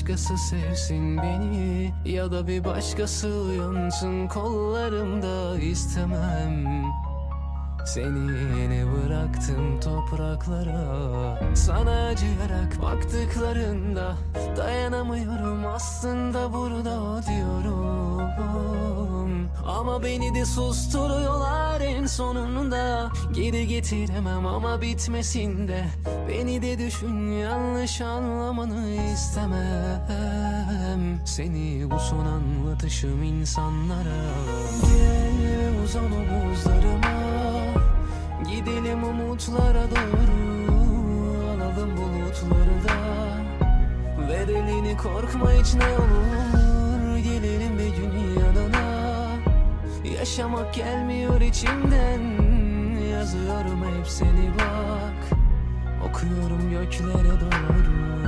başkası sevsin beni Ya da bir başkası uyansın kollarımda istemem. Seni yeni bıraktım topraklara Sana acıyarak baktıklarında Dayanamıyorum. Aslında burada diyorum Ama beni de susturuyorlar en sonunda Geri getiremem ama bitmesin de. Beni de düşün yanlış anlamanı istemem. Seni bu son anlatışım insanlara. Gel uzan omuzlarıma Gidelim umutlara doğru. Alalım bulutları da. Ver elini korkma hiç ne olur Yaşamak gelmiyor içimden. Yazıyorum hep seni bak. Okuyorum göklere doğru